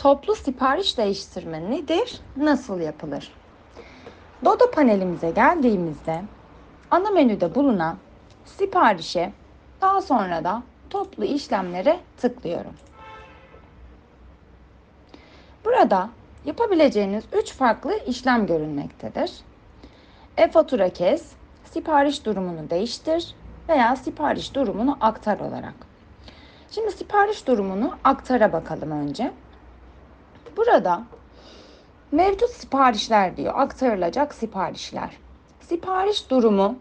Toplu sipariş değiştirme nedir? Nasıl yapılır? Dodo panelimize geldiğimizde ana menüde bulunan siparişe daha sonra da toplu işlemlere tıklıyorum. Burada yapabileceğiniz 3 farklı işlem görünmektedir. E-fatura kes, sipariş durumunu değiştir veya sipariş durumunu aktar olarak. Şimdi sipariş durumunu aktara bakalım önce. Burada mevcut siparişler diyor, aktarılacak siparişler. Sipariş durumu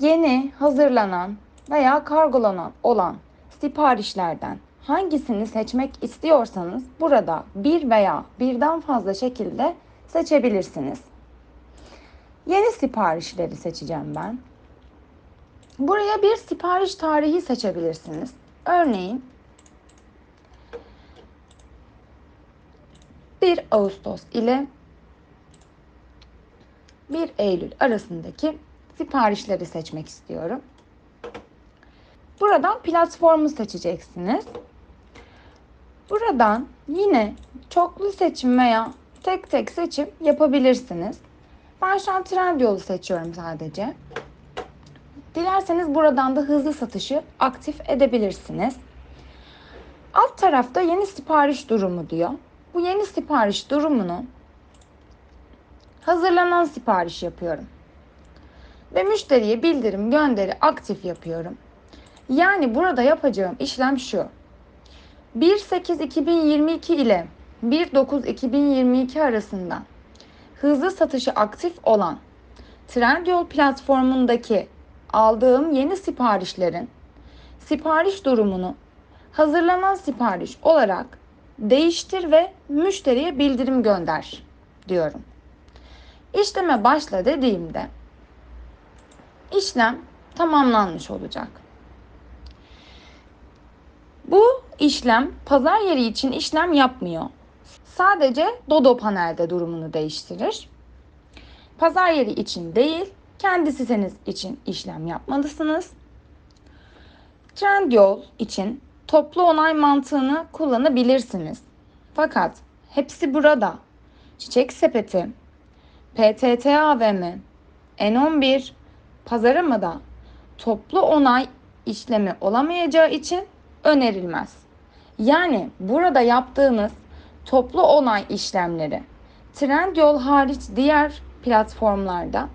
yeni hazırlanan veya kargolanan olan siparişlerden hangisini seçmek istiyorsanız burada bir veya birden fazla şekilde seçebilirsiniz. Yeni siparişleri seçeceğim ben. Buraya bir sipariş tarihi seçebilirsiniz. Örneğin 1 Ağustos ile 1 Eylül arasındaki siparişleri seçmek istiyorum. Buradan platformu seçeceksiniz. Buradan yine çoklu seçim veya tek tek seçim yapabilirsiniz. Ben şu an Trendyol'u seçiyorum sadece. Dilerseniz buradan da hızlı satışı aktif edebilirsiniz. Alt tarafta yeni sipariş durumu diyor. Bu yeni sipariş durumunu hazırlanan sipariş yapıyorum. Ve müşteriye bildirim gönderi aktif yapıyorum. Yani burada yapacağım işlem şu. 1.8.2022 ile 1.9.2022 arasında hızlı satışı aktif olan Trendyol platformundaki aldığım yeni siparişlerin sipariş durumunu hazırlanan sipariş olarak değiştir ve müşteriye bildirim gönder diyorum. İşleme başla dediğimde işlem tamamlanmış olacak. Bu işlem pazar yeri için işlem yapmıyor. Sadece Dodo panelde durumunu değiştirir. Pazar yeri için değil, kendi siteniz için işlem yapmalısınız. Trendyol için toplu onay mantığını kullanabilirsiniz. Fakat hepsi burada. Çiçek sepeti, PTT AVM, N11, Pazarama'da toplu onay işlemi olamayacağı için önerilmez. Yani burada yaptığınız toplu onay işlemleri Trendyol hariç diğer platformlarda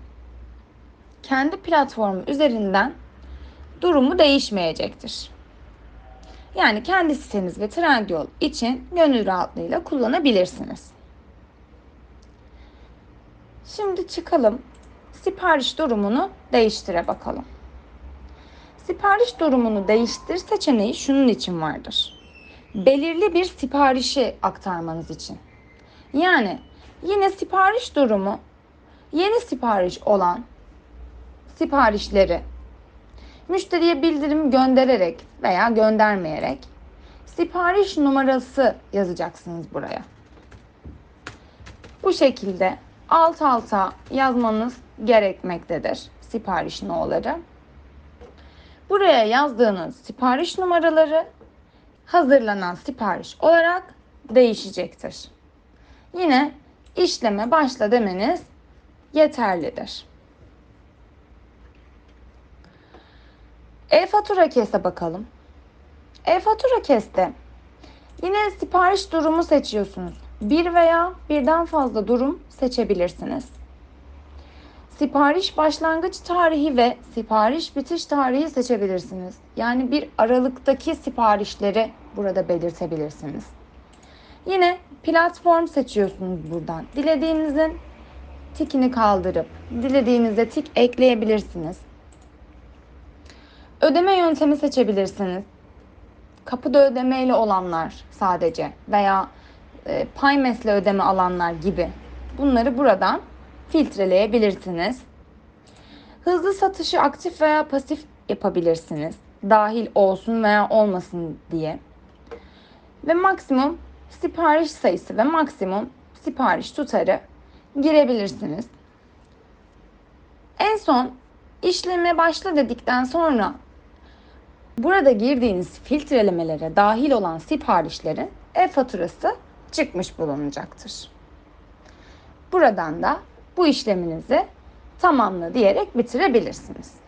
kendi platformu üzerinden durumu değişmeyecektir. Yani kendi siteniz ve Trendyol için gönül rahatlığıyla kullanabilirsiniz. Şimdi çıkalım. Sipariş durumunu değiştire bakalım. Sipariş durumunu değiştir seçeneği şunun için vardır. Belirli bir siparişi aktarmanız için. Yani yine sipariş durumu yeni sipariş olan siparişleri müşteriye bildirim göndererek veya göndermeyerek sipariş numarası yazacaksınız buraya. Bu şekilde alt alta yazmanız gerekmektedir sipariş no'ları. Buraya yazdığınız sipariş numaraları hazırlanan sipariş olarak değişecektir. Yine işleme başla demeniz yeterlidir. E-fatura kese bakalım. E-fatura keste yine sipariş durumu seçiyorsunuz. Bir veya birden fazla durum seçebilirsiniz. Sipariş başlangıç tarihi ve sipariş bitiş tarihi seçebilirsiniz. Yani bir aralıktaki siparişleri burada belirtebilirsiniz. Yine platform seçiyorsunuz buradan. Dilediğinizin tikini kaldırıp dilediğinizde tik ekleyebilirsiniz. Ödeme yöntemi seçebilirsiniz. Kapıda ödemeyle olanlar sadece veya e, Paymes'le ödeme alanlar gibi. Bunları buradan filtreleyebilirsiniz. Hızlı satışı aktif veya pasif yapabilirsiniz. Dahil olsun veya olmasın diye. Ve maksimum sipariş sayısı ve maksimum sipariş tutarı girebilirsiniz. En son işleme başla dedikten sonra burada girdiğiniz filtrelemelere dahil olan siparişlerin e-faturası çıkmış bulunacaktır. Buradan da bu işleminizi tamamla diyerek bitirebilirsiniz.